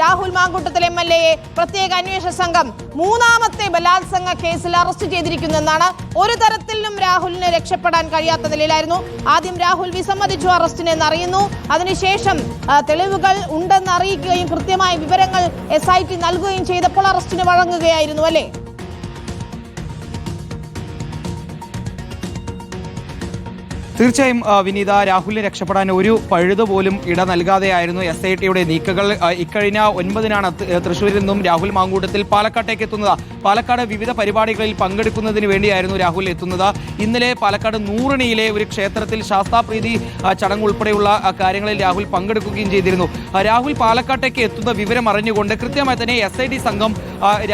Rahul Mamkootathil M L എയെ പ്രത്യേക അന്വേഷണ സംഘം മൂന്നാമത്തെ ബലാത്സംഗ കേസിൽ അറസ്റ്റ് ചെയ്തിരിക്കുന്നെന്നാണ് ഒരു തരത്തിലും രാഹുലിന് രക്ഷപ്പെടാൻ കഴിയാത്ത നിലയിലായിരുന്നു. ആദ്യം രാഹുൽ വിസമ്മതിച്ചു അറസ്റ്റിനെ എന്നറിയുന്നു അതിനുശേഷം തെളിവുകൾ ഉണ്ടെന്ന് അറിയിക്കുകയും കൃത്യമായ വിവരങ്ങൾ എസ് ഐ ടി നൽകുകയും ചെയ്തപ്പോൾ അറസ്റ്റിന് വഴങ്ങുകയായിരുന്നു അല്ലേ? തീർച്ചയായും വിനീത രാഹുലിനെ രക്ഷപ്പെടാൻ ഒരു പഴുത് പോലും ഇട നൽകാതെയായിരുന്നു എസ് ഐ ടിയുടെ നീക്കങ്ങൾ. ഇക്കഴിഞ്ഞ ഒൻപതിനാണ് തൃശ്ശൂരിൽ നിന്നും രാഹുൽ മാങ്കൂട്ടത്തിൽ പാലക്കാട്ടേക്ക് എത്തുന്നത്. പാലക്കാട് വിവിധ പരിപാടികളിൽ പങ്കെടുക്കുന്നതിന് വേണ്ടിയായിരുന്നു രാഹുൽ എത്തുന്നത്. ഇന്നലെ പാലക്കാട് നൂറണിയിലെ ഒരു ക്ഷേത്രത്തിൽ ശാസ്താപ്രീതി ചടങ്ങ് ഉൾപ്പെടെയുള്ള കാര്യങ്ങളിൽ രാഹുൽ പങ്കെടുക്കുകയും ചെയ്തിരുന്നു. രാഹുൽ പാലക്കാട്ടേക്ക് എത്തുന്ന വിവരം അറിഞ്ഞുകൊണ്ട് കൃത്യമായി തന്നെ എസ് ഐ ടി സംഘം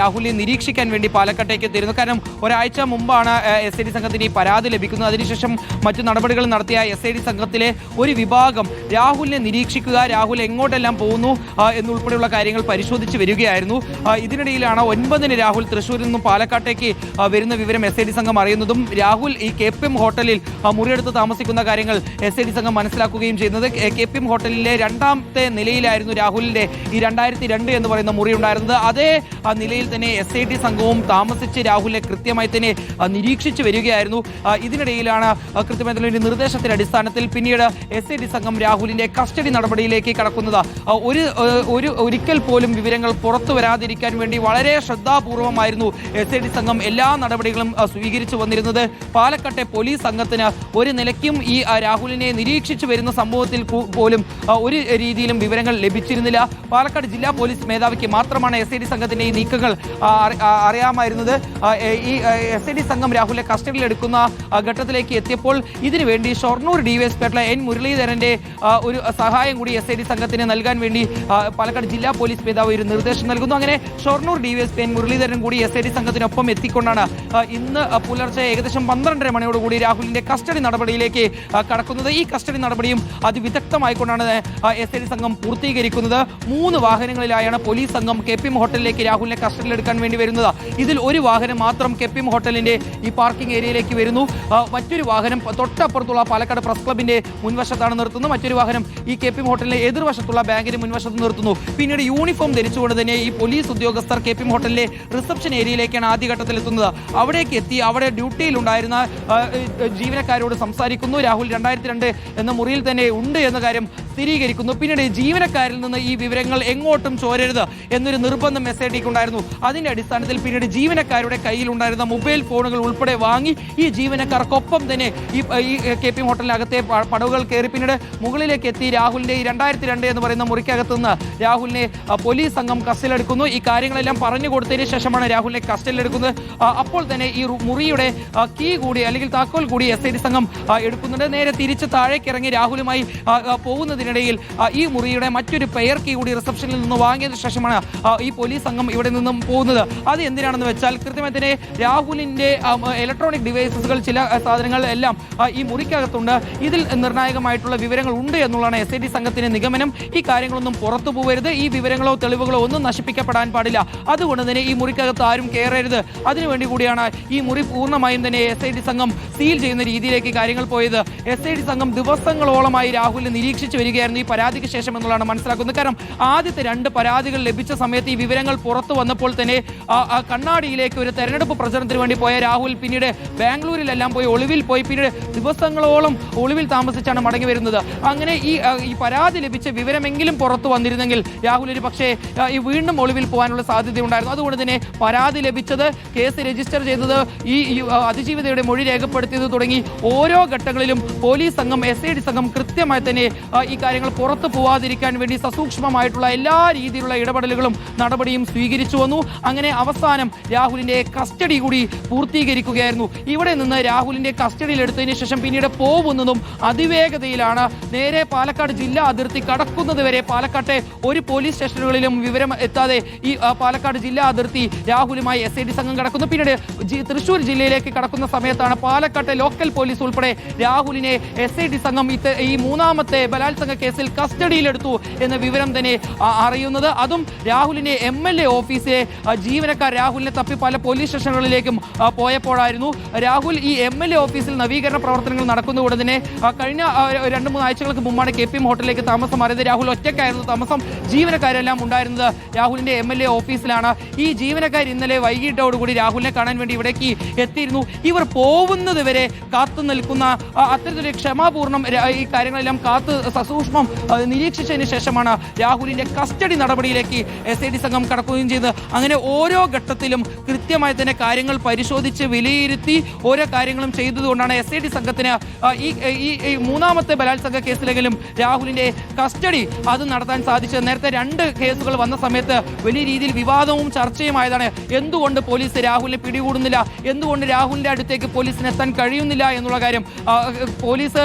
രാഹുലിനെ നിരീക്ഷിക്കാൻ വേണ്ടി പാലക്കാട്ടേക്ക് എത്തിയിരുന്നു. കാരണം ഒരാഴ്ച മുമ്പാണ് എസ് ഐ ഡി സംഘത്തിന് ഈ പരാതി ലഭിക്കുന്നത്. അതിനുശേഷം മറ്റു നടപടികൾ നടത്തിയ എസ് ഐ ഡി സംഘത്തിലെ ഒരു വിഭാഗം രാഹുലിനെ നിരീക്ഷിക്കുക രാഹുൽ എങ്ങോട്ടെല്ലാം പോകുന്നു എന്നുൾപ്പെടെയുള്ള കാര്യങ്ങൾ പരിശോധിച്ച് വരികയായിരുന്നു. ഇതിനിടയിലാണ് ഒൻപതിന് രാഹുൽ തൃശ്ശൂരിൽ നിന്നും പാലക്കാട്ടേക്ക് വരുന്ന വിവരം എസ് ഐ ഡി സംഘം അറിയുന്നതും രാഹുൽ ഈ കെ പി എം ഹോട്ടലിൽ മുറിയെടുത്ത് താമസിക്കുന്ന കാര്യങ്ങൾ എസ് ഐ ഡി സംഘം മനസ്സിലാക്കുകയും ചെയ്യുന്നത്. കെ പി എം ഹോട്ടലിലെ രണ്ടാമത്തെ നിലയിലായിരുന്നു രാഹുലിന്റെ ഈ രണ്ടായിരത്തി രണ്ട് എന്ന് പറയുന്ന മുറി ഉണ്ടായിരുന്നത്. അതേ നിലയിൽ തന്നെ എസ് ഐ ഡി സംഘവും താമസിച്ച് രാഹുലിനെ കൃത്യമായി തന്നെ നിരീക്ഷിച്ചു വരികയായിരുന്നു. ഇതിനിടയിലാണ് കൃത്യമായി തന്നെ ഒരു നിർദ്ദേശത്തിന്റെ അടിസ്ഥാനത്തിൽ പിന്നീട് എസ് സംഘം രാഹുലിന്റെ കസ്റ്റഡി നടപടിയിലേക്ക് കടക്കുന്നത്. ഒരു ഒരു ഒരിക്കൽ പോലും വിവരങ്ങൾ പുറത്തു വരാതിരിക്കാൻ വേണ്ടി വളരെ ശ്രദ്ധാപൂർവമായിരുന്നു എസ് സംഘം എല്ലാ നടപടികളും സ്വീകരിച്ചു വന്നിരുന്നത്. പാലക്കാട്ടെ പോലീസ് സംഘത്തിന് ഒരു നിലയ്ക്കും ഈ രാഹുലിനെ നിരീക്ഷിച്ചു വരുന്ന സംഭവത്തിൽ പോലും ഒരു രീതിയിലും വിവരങ്ങൾ ലഭിച്ചിരുന്നില്ല. പാലക്കാട് ജില്ലാ പോലീസ് മേധാവിക്ക് മാത്രമാണ് എസ് സംഘത്തിന്റെ ഈ നീക്കങ്ങൾ അറിയാമായിരുന്നത്. ഈ എസ് സംഘം രാഹുലിനെ കസ്റ്റഡിയിലെടുക്കുന്ന ഘട്ടത്തിലേക്ക് എത്തിയപ്പോൾ ഇതിനുവേണ്ടി ഷൊർണൂർ ഡിവൈഎസ്പിയായിട്ടുള്ള എൻ മുരളീധരന്റെ ഒരു സഹായം കൂടി എസ് ഐ ഡി സംഘത്തിന് നൽകാൻ വേണ്ടി പാലക്കാട് ജില്ലാ പോലീസ് മേധാവി ഒരു നിർദ്ദേശം നൽകുന്നു. അങ്ങനെ ഷൊർണൂർ ഡിവൈഎസ്പി എൻ മുരളീധരൻ കൂടി എസ് ഐ ഡി സംഘത്തിനൊപ്പം എത്തിക്കൊണ്ടാണ് ഇന്ന് പുലർച്ചെ ഏകദേശം പന്ത്രണ്ടര മണിയോടുകൂടി രാഹുലിന്റെ കസ്റ്റഡി നടപടിയിലേക്ക് കടക്കുന്നത്. ഈ കസ്റ്റഡി നടപടിയും അതിവിദഗ്ധമായിക്കൊണ്ടാണ് എസ് ഐ ഡി സംഘം പൂർത്തീകരിക്കുന്നത്. മൂന്ന് വാഹനങ്ങളിലായാണ് പോലീസ് സംഘം കെ പി എം ഹോട്ടലിലേക്ക് രാഹുലിനെ കസ്റ്റഡിയിലെടുക്കാൻ വേണ്ടി വരുന്നത്. ഇതിൽ ഒരു വാഹനം മാത്രം കെ പി എം ഹോട്ടലിന്റെ ഈ പാർക്കിംഗ് ഏരിയയിലേക്ക് വരുന്നു. മറ്റൊരു വാഹനം തൊട്ടപ്പുറത്തുള്ള പാലക്കാട് പ്രസ് ക്ലബിന്റെ മുൻവശത്താണ് നിർത്തുന്നത് മറ്റൊരു വാഹനം ഈ കെ പി എം ഹോട്ടലിന്റെ എതിർവശത്തുള്ള ബാങ്കിന് മുൻവശത്ത് നിർത്തുന്നു. പിന്നീട് യൂണിഫോം ധരിച്ചുകൊണ്ട് തന്നെ ഈ പോലീസ് ഉദ്യോഗസ്ഥർ കെ പി ഹോട്ടലിലെ റിസപ്ഷൻ ഏരിയയിലേക്കാണ് ആദ്യഘട്ടത്തിൽ എത്തുന്നത് അവിടേക്ക് എത്തി അവിടെ ഡ്യൂട്ടിയിലുണ്ടായിരുന്ന ജീവനക്കാരോട് സംസാരിക്കുന്നു. രാഹുൽ രണ്ടായിരത്തി രണ്ട് എന്ന മുറിയിൽ തന്നെ ഉണ്ട് എന്ന കാര്യം സ്ഥിരീകരിക്കുന്നു. പിന്നീട് ജീവനക്കാരിൽ നിന്ന് ഈ വിവരങ്ങൾ എങ്ങോട്ടും ചോരരുത് എന്നൊരു നിർബന്ധം എസ് ഐ ടിക്ക് ഉണ്ടായിരുന്നു. അതിന്റെ അടിസ്ഥാനത്തിൽ പിന്നീട് ജീവനക്കാരുടെ കയ്യിലുണ്ടായിരുന്ന മൊബൈൽ ഫോണുകൾ ഉൾപ്പെടെ വാങ്ങി ഈ ജീവനക്കാർക്കൊപ്പം തന്നെ ഈ കെ പി ഹോട്ടലിനകത്തെ പടവുകൾ കയറി പിന്നീട് മുകളിലേക്ക് എത്തി രാഹുലിന്റെ ഈ രണ്ടായിരത്തി രണ്ട് എന്ന് പറയുന്ന മുറിക്കകത്ത് നിന്ന് രാഹുലിനെ പോലീസ് സംഘം കസ്റ്റഡിയിലെടുക്കുന്നു. ഈ കാര്യങ്ങളെല്ലാം പറഞ്ഞു കൊടുത്തതിന് ശേഷമാണ് രാഹുലിനെ കസ്റ്റഡിയിലെടുക്കുന്നത്. അപ്പോൾ തന്നെ ഈ മുറിയുടെ കീ കൂടി അല്ലെങ്കിൽ താക്കോൽ കൂടി എസ് ഐ ഡി സംഘം എടുക്കുന്നുണ്ട്. നേരെ തിരിച്ച് താഴേക്കിറങ്ങി രാഹുലുമായി ആ, ആ, ഈ മുറിയുടെ മറ്റൊരു പെയർ കീ കൂടി റിസപ്ഷനിൽ നിന്ന് വാങ്ങിയതിനു ശേഷമാണ് ഈ പോലീസ് സംഘം ഇവിടെ നിന്നും പോകുന്നത്. അത് എന്തിനാണെന്ന് വെച്ചാൽ കൃത്യമായി രാഹുലിന്റെ ഇലക്ട്രോണിക് ഡിവൈസസുകൾ ചില സാധനങ്ങൾ എല്ലാം ഈ മുറിക്കകത്തുണ്ട്. ഇതിൽ നിർണായകമായിട്ടുള്ള വിവരങ്ങൾ ഉണ്ട് എന്നുള്ളതാണ് എസ് ഐ ടി സംഘത്തിന്റെ നിഗമനം. ഈ കാര്യങ്ങളൊന്നും പുറത്തു പോകരുത്. ഈ വിവരങ്ങളോ തെളിവുകളോ ഒന്നും നശിപ്പിക്കപ്പെടാൻ പാടില്ല. അതുകൊണ്ട് തന്നെ ഈ മുറിക്കകത്ത് ആരും കയറരുത് അതിനുവേണ്ടി കൂടിയാണ് ഈ മുറി പൂർണമായും തന്നെ എസ് ഐ ടി സംഘം സീൽ ചെയ്യുന്ന രീതിയിലേക്ക് കാര്യങ്ങൾ പോയത്. എസ് ഐ ടി സംഘം ദിവസങ്ങളോളമായി രാഹുലിനെ നിരീക്ഷിച്ചു വരികയായിരുന്നു ഈ പരാതിക്ക് ശേഷം എന്നുള്ളതാണ് മനസ്സിലാക്കുന്നത്. കാരണം ആദ്യത്തെ രണ്ട് പരാതികൾ ലഭിച്ച സമയത്ത് ഈ വിവരങ്ങൾ പുറത്തു വന്നപ്പോൾ തന്നെ കണ്ണാടിയിലേക്ക് ഒരു തെരഞ്ഞെടുപ്പ് പ്രചരണത്തിന് വേണ്ടി പോയ രാഹുൽ പിന്നീട് ബാംഗ്ലൂരിലെല്ലാം പോയി ഒളിവിൽ പോയി പിന്നീട് ദിവസങ്ങളോളം ഒളിവിൽ താമസിച്ചാണ് മടങ്ങി വരുന്നത്. അങ്ങനെ ഈ ഈ പരാതി ലഭിച്ച വിവരമെങ്കിലും പുറത്തു വന്നിരുന്നെങ്കിൽ രാഹുൽ ഒരു പക്ഷേ ഈ വീണ്ടും ഒളിവിൽ പോകാനുള്ള സാധ്യത സാധ്യതയുണ്ടായിരുന്നു. അതുകൊണ്ട് തന്നെ പരാതി ലഭിച്ചത് കേസ് രജിസ്റ്റർ ചെയ്തത് ഈ, അതിജീവിതയുടെ മൊഴി രേഖപ്പെടുത്തിയത് തുടങ്ങി ഓരോ ഘട്ടങ്ങളിലും പോലീസ് സംഘം എസ് സംഘം കൃത്യമായി തന്നെ ഈ കാര്യങ്ങൾ പുറത്തു പോവാതിരിക്കാൻ വേണ്ടി സസൂക്ഷ്മമായിട്ടുള്ള എല്ലാ രീതിയിലുള്ള ഇടപെടലുകളും നടപടിയും സ്വീകരിച്ചു വന്നു. അങ്ങനെ അവസാനം രാഹുലിന്റെ കസ്റ്റഡി കൂടി പൂർത്തീകരിക്കുകയായിരുന്നു. ഇവിടെ നിന്ന് രാഹുലിന്റെ കസ്റ്റഡിയിൽ എടുത്തതിന് ശേഷം പിന്നീട് പോകുന്നതും അതിവേഗതയിലാണ്. നേരെ പാലക്കാട് ജില്ലാ അതിർത്തി കടക്കുന്നത് വരെ പാലക്കാട്ടെ ഒരു പോലീസ് സ്റ്റേഷനുകളിലും വിവരം എത്താതെ ഈ പാലക്കാട് ജില്ലാ അതിർത്തി രാഹുലുമായി എസ് ഐ സംഘം കടക്കുന്നു. പിന്നീട് തൃശൂർ ജില്ലയിലേക്ക് കടക്കുന്ന സമയത്താണ് പാലക്കാട്ടെ ലോക്കൽ പോലീസ് ഉൾപ്പെടെ രാഹുലിനെ എസ് ഐ ഡി സംഘം ഈ മൂന്നാമത്തെ ബലാത്സംഗ കേസിൽ കസ്റ്റഡിയിലെടുത്തു എന്ന വിവരം തന്നെ അറിയുന്നത്. അതും രാഹുലിനെ എം എൽ എ ഓഫീസിലെ ജീവനക്കാർ രാഹുലിനെ തപ്പി പല പോലീസ് സ്റ്റേഷനുകളിലേക്കും പോയപ്പോഴായിരുന്നു. രാഹുൽ ഈ എം എൽ എ ഓഫീസിൽ നവീകരണ പ്രവർത്തനങ്ങൾ നടക്കുന്നതുകൊണ്ട് തന്നെ കഴിഞ്ഞ രണ്ട് മൂന്ന് ആഴ്ചകൾക്ക് മുമ്പാണ് കെ പി എം ഹോട്ടലിലേക്ക് താമസം മാറിയത്. രാഹുൽ ഒറ്റയ്ക്കായിരുന്നു താമസം. ജീവനക്കാരെല്ലാം ഉണ്ടായിരുന്നത് രാഹുലിന്റെ എം എൽ എ ഓഫീസിലാണ്. ഈ ജീവനക്കാർ ഇന്നലെ വൈകിട്ടോടുകൂടി രാഹുലിനെ കാണാൻ വേണ്ടി ഇവിടേക്ക് എത്തിയിരുന്നു. ഇവർ പോകുന്നത് വരെ കാത്തു നിൽക്കുന്ന അത്തരത്തിലൊരു ക്ഷമാപൂർണം ഈ കാര്യങ്ങളെല്ലാം കാത്ത് സസൂക്ഷ്മം ആ, നിരീക്ഷിച്ചതിന് ശേഷമാണ് രാഹുലിന്റെ കസ്റ്റഡി നടപടിയിലേക്ക് എസ് ഐ ഡി സംഘം കടക്കുകയും ചെയ്തത്. അങ്ങനെ ഓരോ ഘട്ടത്തിലും കൃത്യമായി തന്നെ കാര്യങ്ങൾ പരിശോധിച്ച് വിലയിരുത്തി ഓരോ കാര്യങ്ങളും ചെയ്തതുകൊണ്ടാണ് എസ് ഐ ഡി സംഘത്തിന് ഈ ഈ മൂന്നാമത്തെ ബലാത്സംഗ കേസിലെങ്കിലും രാഹുലിന്റെ കസ്റ്റഡി അത് നടത്താൻ സാധിച്ചത്. നേരത്തെ രണ്ട് കേസുകൾ വന്ന സമയത്ത് വലിയ രീതിയിൽ വിവാദവും ചർച്ചയുമായതാണ്. എന്തുകൊണ്ട് പോലീസ് രാഹുലിനെ പിടികൂടുന്നില്ല? എന്തുകൊണ്ട് രാഹുലിന്റെ അടുത്തേക്ക് പോലീസിന് എത്താൻ കഴിയുന്നില്ല എന്നുള്ള കാര്യം പോലീസ്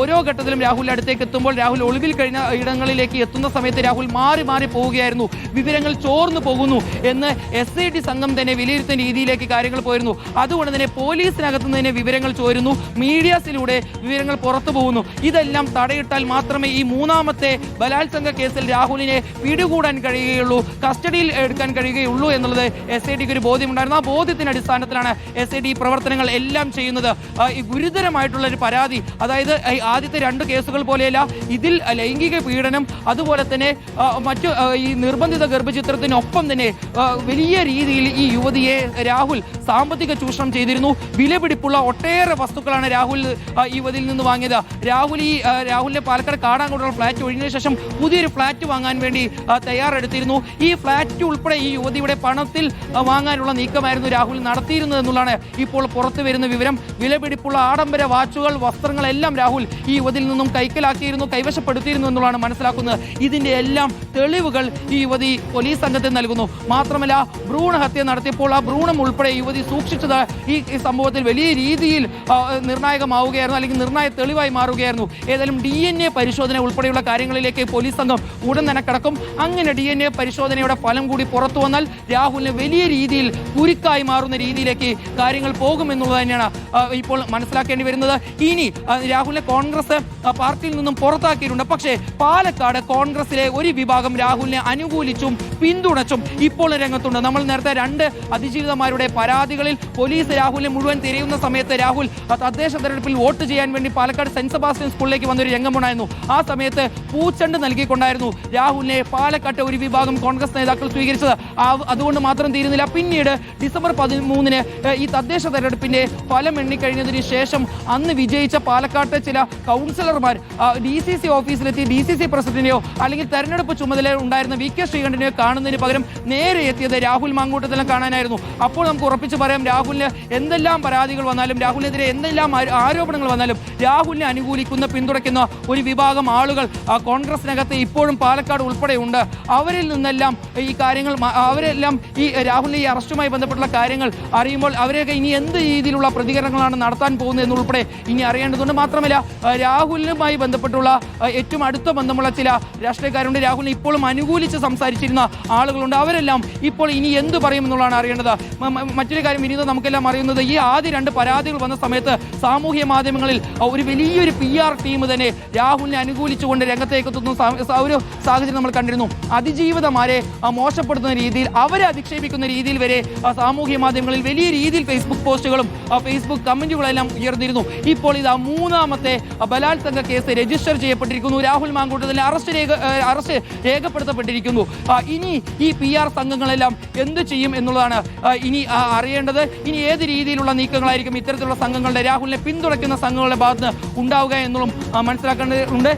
ഓരോ ഘട്ടത്തിലും രാഹുലിന്റെ അടുത്തേക്ക് എത്തുമ്പോൾ രാഹുൽ ഒളിവിൽ കഴിഞ്ഞ ഇടങ്ങളിലേക്ക് എത്തുന്ന സമയത്ത് രാഹുൽ മാറി മാറി പോവുകയായിരുന്നു. വിവരങ്ങൾ ചോർന്നു പോകുന്നു എന്ന് എസ് ഐ ടി സംഘം തന്നെ വിലയിരുത്തുന്ന രീതിയിലേക്ക് കാര്യങ്ങൾ പോയിരുന്നു. അതുകൊണ്ട് തന്നെ പോലീസിനകത്ത് നിന്ന് തന്നെ വിവരങ്ങൾ ചോരുന്നു. മീഡിയാസിലൂടെ വിവരങ്ങൾ പുറത്തു പോകുന്നു. ഇതെല്ലാം തടയിട്ടാൽ മാത്രമേ ഈ മൂന്നാമത്തെ ബലാത്സംഗ കേസിൽ രാഹുലിനെ പിടികൂടാൻ കഴിയുകയുള്ളൂ കസ്റ്റഡിയിൽ എടുക്കാൻ കഴിയുകയുള്ളൂ എന്നുള്ളത് എസ് ഐ ടിക്ക് ഒരു ബോധ്യമുണ്ടായിരുന്നു. ആ ബോധ്യത്തിന്റെ അടിസ്ഥാനത്തിലാണ് എസ് ഐ ടി പ്രവർത്തനങ്ങൾ എല്ലാം ചെയ്യുന്നത്. ഈ ഗുരുതരമായിട്ടുള്ള ഒരു പരാതി അതായത് ആദ്യത്തെ രണ്ട് കേസുകൾ പോലെയല്ല ഇതിൽ ലൈംഗിക പീഡനം അതുപോലെ തന്നെ മറ്റു ഈ നിർബന്ധിത ഗർഭചിത്രത്തിനൊപ്പം തന്നെ വലിയ രീതിയിൽ ഈ യുവതിയെ രാഹുൽ സാമ്പത്തിക ചൂഷണം ചെയ്തിരുന്നു. വിലപിടിപ്പുള്ള ഒട്ടേറെ വസ്തുക്കളാണ് രാഹുൽ യുവതിയിൽ നിന്ന് വാങ്ങിയത്. രാഹുൽ ഈ രാഹുലിന്റെ പാലക്കാട് കാടാങ്കോട്ടുള്ള ഫ്ലാറ്റ് ഒഴിഞ്ഞതിനു ശേഷം പുതിയൊരു ഫ്ളാറ്റ് വാങ്ങാൻ വേണ്ടി തയ്യാറെടുത്തിരുന്നു. ഈ ഫ്ളാറ്റ് ഉൾപ്പെടെ ഈ യുവതിയുടെ പണത്തിൽ വാങ്ങാനുള്ള നീക്കമായിരുന്നു രാഹുൽ നടത്തിയിരുന്നത് എന്നുള്ളതാണ് ഇപ്പോൾ പുറത്തു വരുന്ന വിവരം. വിലപിടിപ്പുള്ള ആഡംബര വാച്ചുകൾ വസ്ത്രങ്ങളെല്ലാം രാഹുൽ ഈ യുവതിയിൽ നിന്നും കൈക്കലാക്കിയിരുന്നു. കൈവശപ്പെടുത്തിയിരുന്നു എന്നുള്ളതാണ് മനസ്സിലാക്കുന്നത്. ഇതിന്റെ എല്ലാം തെളിവുകൾ ഈ യുവതി പോലീസ് സംഘത്തിന് നൽകുന്നു. മാത്രമല്ല ഭ്രൂണഹത്യ നടത്തിയപ്പോൾ ആ ഭ്രൂണം ഉൾപ്പെടെ യുവതി സൂക്ഷിച്ചത് ഈ സംഭവത്തിൽ വലിയ രീതിയിൽ നിർണായകമാവുകയായിരുന്നു അല്ലെങ്കിൽ നിർണായക തെളിവായി മാറുകയായിരുന്നു. ഏതായാലും ഡി എൻ എ പരിശോധന ഉൾപ്പെടെയുള്ള കാര്യങ്ങളിലേക്ക് പോലീസ് സംഘം ഉടൻ തന്നെ കടക്കും. അങ്ങനെ ഡി എൻ എ പരിശോധനയുടെ ഫലം കൂടി പുറത്തു വന്നാൽ രാഹുലിന് വലിയ രീതിയിൽ കുരുക്കായി മാറുന്ന രീതിയിലേക്ക് കാര്യങ്ങൾ പോകുമെന്നുള്ളത് തന്നെയാണ് ഇപ്പോൾ മനസ്സിലാക്കേണ്ടി വരുന്നത്. ഇനി രാഹുലിനെ കോൺഗ്രസ് പാർട്ടിയിൽ നിന്നും പുറത്താക്കിയിട്ടുണ്ട് പക്ഷേ പാലക്കാട് കോൺഗ്രസിലെ ഒരു വിഭാഗം രാഹുലിനെ അനുകൂലിച്ചും പിന്തുണച്ചും ഇപ്പോൾ രംഗത്തുണ്ട്. നമ്മൾ നേരത്തെ രണ്ട് അതിജീവിതമാരുടെ പരാതികളിൽ പോലീസ് രാഹുലിനെ മുഴുവൻ തിരയുന്ന സമയത്ത് രാഹുൽ തദ്ദേശ തെരഞ്ഞെടുപ്പിൽ വോട്ട് ചെയ്യാൻ വേണ്ടി പാലക്കാട് സെന്റ് സെബാസ്റ്റ്യൻ സ്കൂളിലേക്ക് വന്നൊരു രംഗമുണ്ടായിരുന്നു. ആ സമയത്ത് പൂച്ചണ്ട് നൽകിക്കൊണ്ടായിരുന്നു രാഹുലിനെ പാലക്കാട്ടെ ഒരു വിഭാഗം കോൺഗ്രസ് നേതാക്കൾ സ്വീകരിച്ചത്. അതുകൊണ്ട് മാത്രം തീരുന്നില്ല. പിന്നീട് ഡിസംബർ പതിമൂന്നിന് ഈ തദ്ദേശ തെരഞ്ഞെടുപ്പിന്റെ ഫലം എണ്ണിക്കഴിഞ്ഞതിന് ശേഷം അന്ന് വിജയിച്ച പാലക്കാട്ടെ ചില കൗൺസിലർമാർ ഡി സി സി ഓഫീസിലെത്തി. ഡി സി സി പ്രസിഡന്റിനെയോ അല്ലെങ്കിൽ തെരഞ്ഞെടുപ്പ് ചുമതല ഉണ്ടായിരുന്ന വി കെ ശ്രീകണ്ഠനെയോ കാണുന്നതിന് പകരം നേരെ എത്തിയത് രാഹുൽ മാങ്കൂട്ടത്തിലും കാണാനായിരുന്നു. അപ്പോൾ നമുക്ക് ഉറപ്പിച്ച് പറയാം രാഹുലിന് എന്തെല്ലാം പരാതികൾ വന്നാലും രാഹുലിനെതിരെ എന്തെല്ലാം ആരോപണങ്ങൾ വന്നാലും രാഹുലിനെ അനുകൂലിക്കുന്ന പിന്തുണയ്ക്കുന്ന ഒരു വിഭാഗം ആളുകൾ കോൺഗ്രസിനകത്ത് ഇപ്പോഴും പാലക്കാട് ഉൾപ്പെടെ ഉണ്ട് അവരിൽ നിന്നെല്ലാം ഈ കാര്യങ്ങൾ അവരെല്ലാം ഈ രാഹുലിന്റെ ഈ അറസ്റ്റുമായി ബന്ധപ്പെട്ടുള്ള കാര്യങ്ങൾ അറിയുമ്പോൾ അവരെയൊക്കെ ഇനി എന്ത് രീതിയിലുള്ള പ്രതികരണങ്ങളാണ് നടത്താൻ പോകുന്നത് എന്നുൾപ്പെടെ ഇനി അറിയേണ്ടതുണ്ട്. മാത്രമല്ല രാഹുലിനുമായി ബന്ധപ്പെട്ടുള്ള ഏറ്റവും അടുത്ത ബന്ധമുള്ള ചില രാഷ്ട്രീയക്കാരുണ്ട്. രാഹുലിനെ ഇപ്പോഴും അനുകൂലിച്ച് സംസാരിച്ചിരുന്ന ആളുകളുണ്ട്. അവരെല്ലാം ഇപ്പോൾ ഇനി എന്ത് പറയുമെന്നുള്ളതാണ് അറിയേണ്ടത്. മറ്റൊരു കാര്യം വിനീത നമുക്കെല്ലാം അറിയുന്നത് ഈ ആദ്യ രണ്ട് പരാതികൾ വന്ന സമയത്ത് സാമൂഹ്യ മാധ്യമങ്ങളിൽ ഒരു വലിയൊരു പി ആർ ടീം തന്നെ രാഹുലിനെ അനുകൂലിച്ചുകൊണ്ട് രംഗത്തേക്ക് എത്തുന്ന ഒരു സാഹചര്യം നമ്മൾ കണ്ടിരുന്നു. അതിജീവിതമാരെ മോശപ്പെടുത്തുന്ന രീതിയിൽ അവരെ അധിക്ഷേപിക്കുന്ന രീതിയിൽ വരെ സാമൂഹ്യ മാധ്യമങ്ങളിൽ വലിയ രീതിയിൽ ഫേസ്ബുക്ക് പോസ്റ്റുകളും ഫേസ്ബുക്ക് കമന്റുകളെല്ലാം ഉയർന്നിരുന്നു. ഇപ്പോൾ ഇത് മൂന്നാമത്തെ ബലാത്സംഗ കേസ് രജിസ്റ്റർ ചെയ്യപ്പെട്ടിരിക്കുന്നു രാഹുൽ മാങ്കൂട്ടത്തിലെ അറസ്റ്റ് രേഖ അറസ്റ്റ് രേഖപ്പെടുത്തപ്പെട്ടിരിക്കുന്നു. ഇനി ഈ പി ആർ സംഘങ്ങളെല്ലാം എന്ത് ചെയ്യും എന്നുള്ളതാണ് ഇനി അറിയേണ്ടത്. ഇനി ഏത് രീതിയിലുള്ള നീക്കങ്ങളായിരിക്കും ഇത്തരത്തിലുള്ള സംഘങ്ങളുടെ രാഹുലിനെ പിന്തുണയ്ക്കുന്ന സംഘങ്ങളുടെ ഭാഗത്ത് ഉണ്ടാവുക എന്നുള്ളതും മനസ്സിലാക്കേണ്ടതുണ്ട്.